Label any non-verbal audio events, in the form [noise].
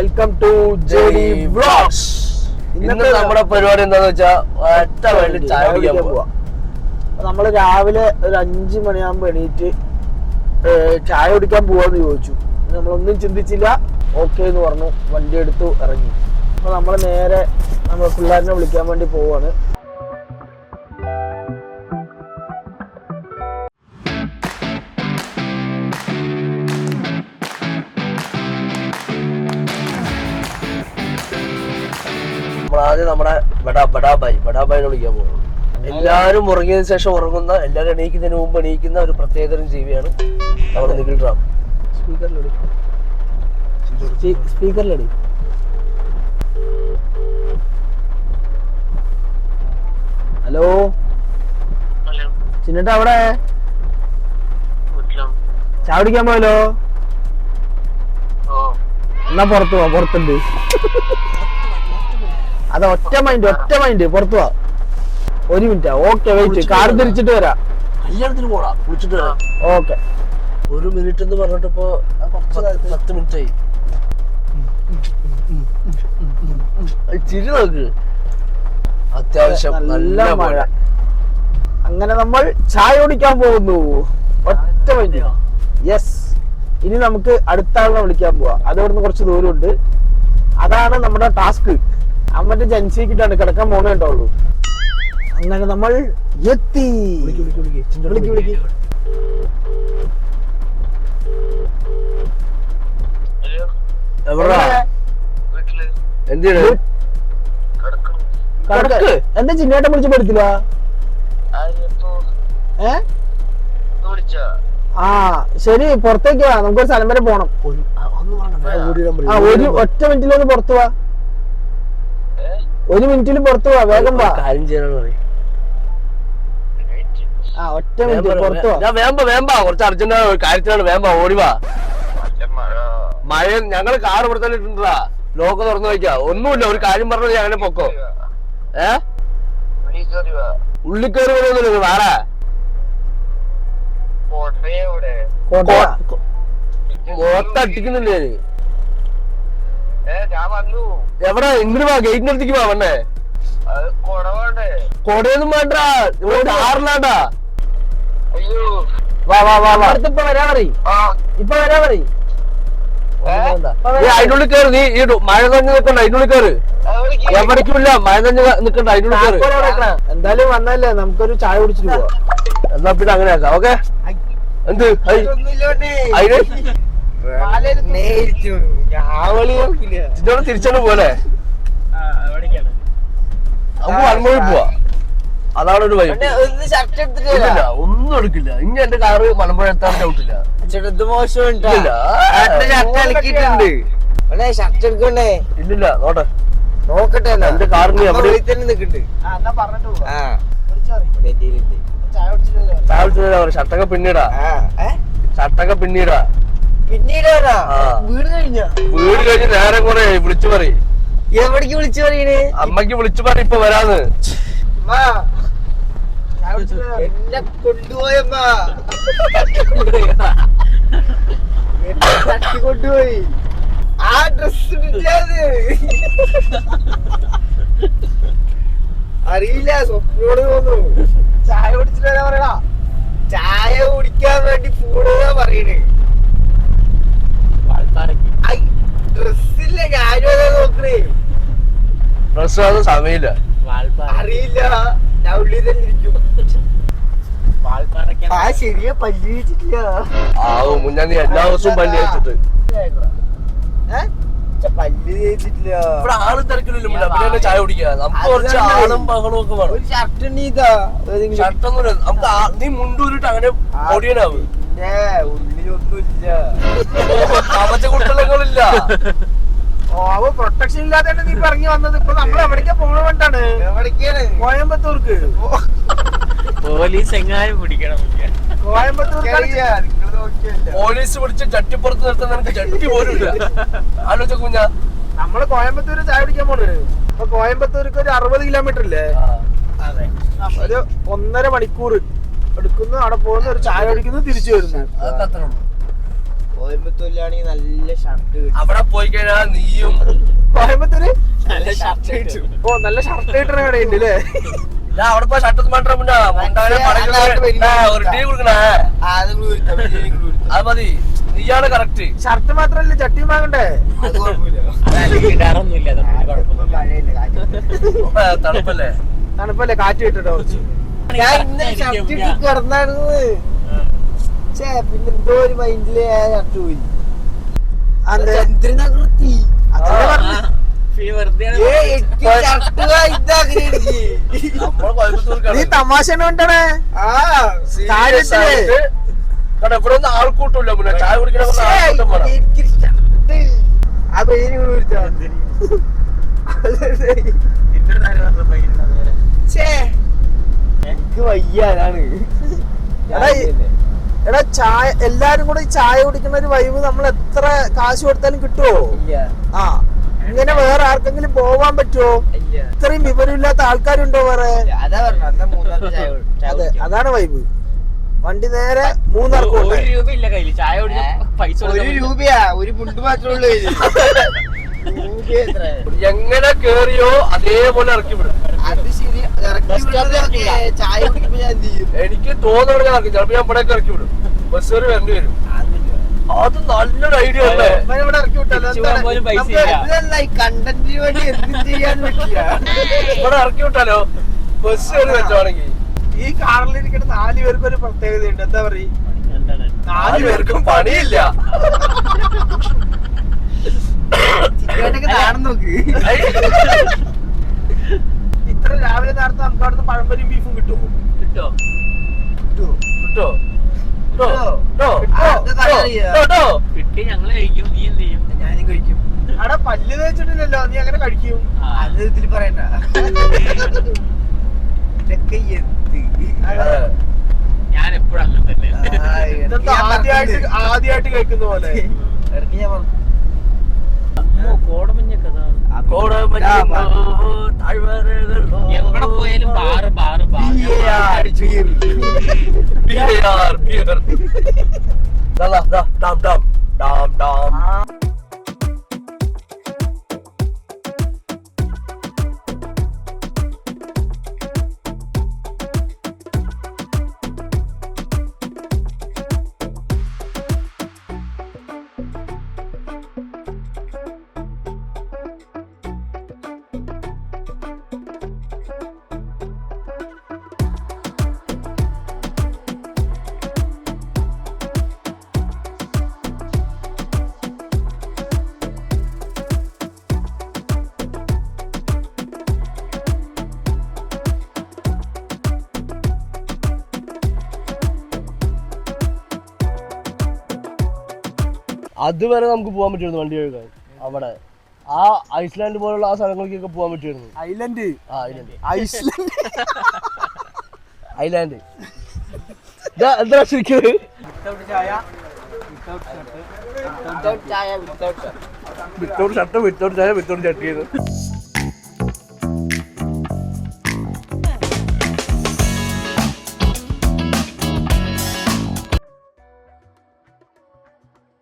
Welcome to JD vlogs ഇന്നത്തെ നമ്മുടെ പരിപാടി എന്താന്ന് വെച്ചാ ഒറ്റ വേണ്ടി ചായ കുടിക്കാൻ പോവാ. നമ്മൾ നമ്മൾ രാവിലെ ഒരു അഞ്ചു മണിയാകുമ്പോ എണീറ്റ് ചായ കുടിക്കാൻ പോവാന്ന് ചോദിച്ചു. നമ്മളൊന്നും ചിന്തിച്ചില്ല. ഓക്കെ എന്ന് പറഞ്ഞു. വണ്ടി എടുത്തു ഇറങ്ങി. അപ്പൊ നമ്മൾ നേരെ നമ്മൾ പിള്ളേരിനെ വിളിക്കാൻ വേണ്ടി പോവാണ്. നമ്മളാദ്യം നമ്മുടെ ബഡാ ബഡാബായി ബഡാബായി വിളിക്കാൻ പോകുന്നു എല്ലാവരും ഉറങ്ങിയതിനു ശേഷം ഉറങ്ങുന്ന എല്ലാവരും എണീക്കുന്നതിന് മുമ്പ് എണീക്കുന്ന ഒരു പ്രത്യേകതരം ജീവിയാണ് നമ്മുടെ നിഖിൽ റാം. സ്പീക്കറിലടി. സ്പീക്കറിലടി. ഹലോ? ഹലോ. ചിന്നിട്ട് അവിടെ? ചാവടിക്കാൻ പോയല്ലോ? ഓ. എന്നാ പുറത്തു പോവാ പുറത്തുണ്ട്. അത് ഒറ്റ മൈൻഡ് ഒറ്റ മൈൻഡ് പുറത്തു പോവാ ഒരു മിനിറ്റാ ഓക്കെ വെയിറ്റ് കാർ തിരിച്ചിട്ട് വരാം. കല്യാണത്തിന് പോടാ. വിളിച്ചിട്ട് വരാം. ഓക്കെ ഒരു മിനിറ്റ് എന്ന് പറഞ്ഞിട്ട് ഇപ്പൊ പത്ത്. മിനിറ്റ് ആയി. ചിരി നോക്ക്. അത്യാവശ്യം നല്ല മഴ. അങ്ങനെ നമ്മൾ ചായ കുടിക്കാൻ പോകുന്നു. ഒറ്റ മൈൻഡ് യെസ് ഇനി നമുക്ക് അടുത്ത ആളിനെ വിളിക്കാൻ പോവാ. അതവിടുന്ന് കുറച്ച് ദൂരമുണ്ട്. അതാണ് നമ്മുടെ ടാസ്ക് ആ ജനിച്ചിട്ടാണ് ജൻസിക്കിട്ടാണ് കിടക്കാൻ പോണേ ഉണ്ടാവുള്ളൂ അങ്ങനെ നമ്മൾ എത്തി. വിളിക്ക്, വിളിക്ക്. എന്താ ചിന്നേട്ടൻ വിളിച്ച് പെടുത്തില്ല? ആരിപ്പോ ഏ? വിളിച്ചാ? ആ ശരി പുറത്തേക്ക് വാ. നമുക്കൊരു സ്ഥലം വരെ പോണം. ഒരു-. ഒരു ഒറ്റ മിനിറ്റിലൊന്ന് പുറത്തു വാ. ഏ ഒരു മിനിറ്റിൽ പുറത്തു പോവാ വേഗം വാ. കാര്യം ചെയ്യാനാണ് പറയും ആ ഒറ്റ മിനിറ്റ് പുറത്തു വാ. ഞാൻ വേമ്പ വേമ്പ കുറച്ച് അർജന്റ് കാര്യത്തിനാണ് വേമ്പ ഓടിവാ മഴ. ഞങ്ങൾ കാർ ഇവിടെ തന്നെ ഇട്ടുണ്ടാ ലോക്ക് തുറന്നു വയ്ക്കാ ഒന്നുമില്ല ഒരു കാര്യം പറഞ്ഞത് ഞാൻ അങ്ങനെ പൊക്കോ. ഏ? ഉള്ളിക്കേറി വരുന്നില്ല വേറെ. മൊത്തം എവിടെ കോട്ടയ മൊത്തടിക്കുന്നില്ലേ ഞാൻ ഏ ഞാൻ വന്നു എവിടെ? ഇങ്ങോട്ട് വാ ഗേറ്റിന്റെ അടുത്തേക്ക് വാ വണ്ണേ കൊടയൊന്നും വേണ്ടാ. ഇവിടെ ആറിലാണ്ടാ അയ്യോ. വാ വാ വാ വാ. ഇപ്പൊ വരാ പറ ആ. ഇപ്പൊ വരാ പറ അതിനുള്ളിൽ കയറി നീ ഈ മഴ നഞ്ഞ് നിക്കണ്ട അതിനുള്ളിൽ കയറി. എവിടേക്കുമില്ല മഴ നഞ്ഞ് നിക്കണ്ട അതിനുള്ളിൽ കയറി. എന്തായാലും വന്നല്ലേ നമുക്കൊരു ചായ കുടിച്ചിട്ട് പോവാ. എന്നാ പിന്നെ അങ്ങനെ ആക്കാം ഓക്കെ? എന്ത്. അതിന് നേരിച്ചു. ഞാൻ വിളി നോക്കില്ല. ചിറ്റോടെ തിരിച്ചാണ് പോലെ? നമുക്ക് വൺമൊഴി പോവാ. അതാണ് ഒരു വൈബ് ഒന്ന് ഷർട്ട് എടുത്തിട്ട് ഇല്ല ഒന്നും എടുക്കില്ല. ഇനി എന്റെ കാറ് മലമ്പുഴ എത്താൻ മോശമുണ്ട് ഇല്ല. എടുക്കണ്ടേ? ഇല്ലില്ല നോട്ടെ നോക്കട്ടെ. എന്റെ കാറിന് എവിടെ- ഷർട്ടൊക്കെ പിന്നീടാ? ഷർട്ടൊക്കെ പിന്നീടാ. പിന്നീട്. വീട് കഴിഞ്ഞ? വീട് കഴിഞ്ഞ് നേരം കൂടെ വിളിച്ചു പറയും. എവിടേക്ക് വിളിച്ചു പറയണേ അമ്മയ്ക്ക് വിളിച്ചു പറ ഇപ്പൊ വരാന്ന്. എന്നെ കൊണ്ടുപോയമ്മ തട്ടി കൊണ്ടുപോയി. ആ ഡ്രസ് അറിയില്ല സ്വപ്നോട് തോന്നുന്നു. ചായ കുടിച്ചിട്ട് വരാ പറയടാ. ചായ കുടിക്കാൻ വേണ്ടി പൂടുക പറയണേ ഡ്രസ്സില്ല ഞാനും അതാ നോക്കണേ ഡ്രസ് അത് സമയമില്ല. അറിയില്ല. ഞാൻ ഉള്ളിൽ തന്നെ ഇരിക്കും. ആ ശരിയാ പല്ലി വെച്ചിട്ടില്ല ആവും നീ എല്ലാ ദിവസവും പല്ലി വെച്ചിട്ട് പല്ല് തേച്ചിട്ടില്ല ഇവിടെ ആളും തിരക്കില്ലല്ലോ മുന്നേ പിന്നെ ചായ കുടിക്കുക നമുക്ക് കുറച്ച്. ആളും ബഹളവും ഒക്കെ വേണം. ഒരു ഷർട്ട് ഷർട്ടൊന്നും നമുക്ക് ആ- നീ മുണ്ടൂരിട്ട് അങ്ങനെ ഓടിയനാവും പിന്നെ ഉള്ളിലൊന്നുമില്ല. കുട്ടലങ്ങളില്ല ഓ അവ പ്രൊട്ടക്ഷൻ ഇല്ലാതെ നീ പറഞ്ഞു വന്നത്. ഇപ്പൊ നമ്മൾ എവിടേക്കാ പോണ വേണ്ടാണ്? എവിടേക്കാണ്? കോയമ്പത്തൂർക്ക്. പോലീസ് എങ്ങാനും പിടിക്കണം കോയമ്പത്തൂർ പോലീസ് പിടിച്ച് ചട്ടിപ്പുറത്ത് നിർത്താൻ നിനക്ക് ചട്ടി പോലും ഇല്ല. ആലോചിച്ച കുഞ്ഞ. നമ്മൾ കോയമ്പത്തൂര് ചായ പിടിക്കാൻ പോണ്. അപ്പൊ കോയമ്പത്തൂർക്ക് ഒരു അറുപത് കിലോമീറ്റർ ഇല്ലേ? അതെ. ഒരു ഒന്നര മണിക്കൂർ എടുക്കുന്നു. അവിടെ പോകുന്നു ഒരു ചായ കുടിക്കുന്നു തിരിച്ചു വരുന്നു. അതൊക്കെ അത്ര ഉള്ളൂ. കോയമ്പത്തൂരിലാണെങ്കിൽ നല്ല ഷർട്ട് കിട്ടും അവിടെ പോയി കഴിഞ്ഞാൽ നീയും കോയമ്പത്തൂര്? നല്ല ഷർട്ട് കിട്ടും. ഓ നല്ല ഷർട്ട് കിട്ടണ കടയുണ്ട് അല്ലേ? അവിടെ പോയി മാറ്റാൻ അത് മതി, നീയാണ് കറക്റ്റ് ഷർട്ട് മാത്രല്ല ചട്ടിയും വാങ്ങണ്ടേ? തണുപ്പല്ലേ? തണുപ്പല്ലേ? കാറ്റ് കിട്ടട്ടോ കുറച്ച് ഞാൻ ഇന്നലെ ഷർട്ട് ഇട്ട് കിടന്നായിരുന്നു. ഛേ പിന്നെ എന്തോ ഒരു മൈൻഡിൽ ഷർട്ട് പോയി. എനിക്ക് ഷർട്ട് നമ്മൾ കോയമ്പത്തൂർ നീ തമാശ കൊണ്ടാണ്? ആ കാര്യത്തിൽ. കാരണം ഇവിടെ ഒന്നും ആൾക്കൂട്ടില്ല പിന്നെ ചായ കുടിക്കണ വേണം. എനിക്ക് ഷർട്ട് ആ പേര് കൂടെ വിളിച്ചാ ഛേ എനിക്ക് വയ്യ അതാണ് എടാ, എടാ ചായ എല്ലാരും കൂടെ ഈ ചായ കുടിക്കുന്ന ഒരു വൈബ് നമ്മൾ എത്ര കാശ് കൊടുത്താലും കിട്ടുമോ ഇല്ല. ആ ഇങ്ങനെ വേറെ ആർക്കെങ്കിലും പോവാൻ പറ്റുമോ ഇല്ല. ഇത്രയും വിവരമില്ലാത്ത ആൾക്കാരുണ്ടോ വേറെ? അതാ അതാണ് വൈബ് വണ്ടി നേരെ മൂന്നാർക്ക് ഒരു കൊണ്ടുപോയി രൂപ ഇല്ല കയ്യിൽ. ചായ പൈസ ഒരു രൂപയാ ഒരു മുണ്ട് മാത്രമേ ഉള്ളൂ? [laughs] എങ്ങനെ കേറിയോ അതേപോലെ ഇറക്കി വിടും. എനിക്ക് തോന്നുന്നു ഞാൻ ഇറക്കി. ചിലപ്പോ ഞാൻ ഇവിടെ ഇറക്കി വിടും. ബസ് കയറി വരേണ്ടി വരും. അത് നല്ലൊരു ഐഡിയ അല്ലേ? ഇവിടെ ഇറക്കി വിട്ടാലോ? ബസ് കയറി വെച്ചോണെങ്കിൽ ഈ കാറിലിരിക്കുന്ന നാല് പേർക്ക് ഒരു പ്രത്യേകതയുണ്ട്. എന്താ പറയ? എന്താണ് നാല് പേർക്കും പണിയില്ല. നോക്ക്. നേരത്തെ നമുക്ക് അവിടുന്ന് പഴംപരിയും ബീഫും കിട്ടുമോ കിട്ടോ. കിട്ടോ. കിട്ടോ. കിട്ടോ. ഞങ്ങൾ കഴിക്കും. നീ എന്ത് ചെയ്യും? ഞാനും കഴിക്കും. അവിടെ പല്ല് തേച്ചിട്ടില്ലല്ലോ. നീ അങ്ങനെ കഴിക്കും. അത് ഇതിൽ പറയണ്ട. ഇതൊക്കെ എന്ത്. ഞാൻ എപ്പോഴും അങ്ങനെ തന്നെ. ആദ്യമായിട്ട്. ആദ്യമായിട്ട് കഴിക്കുന്ന പോലെ. ഇടയ്ക്ക് ഞാൻ അതാ. കോടമഞ്ഞോ, താഴ്വരകളോ. എവിടെ പോയാലും ബാറ് ബാറ് ദാ, ഡാം, ഡാം, ഡാം, ഡാം. അതുവരെ നമുക്ക് പോകാൻ പറ്റുമായിരുന്നു വണ്ടി കഴുകാൻ. അവിടെ. ആ ഐസ്ലാൻഡ് പോലുള്ള ആ സ്ഥലങ്ങളിലേക്കൊക്കെ പോകാൻ പറ്റുമായിരുന്നു. ഐലൻഡ്. ആ ഐലൻഡ്. ഐസ്ലൻഡ്. ഐലാൻഡ്. എന്താ ശരിക്കും. Without shirt. വിത്തൗട്ട് ചായ വിത്തൗട്ട് ചട്ടിയത്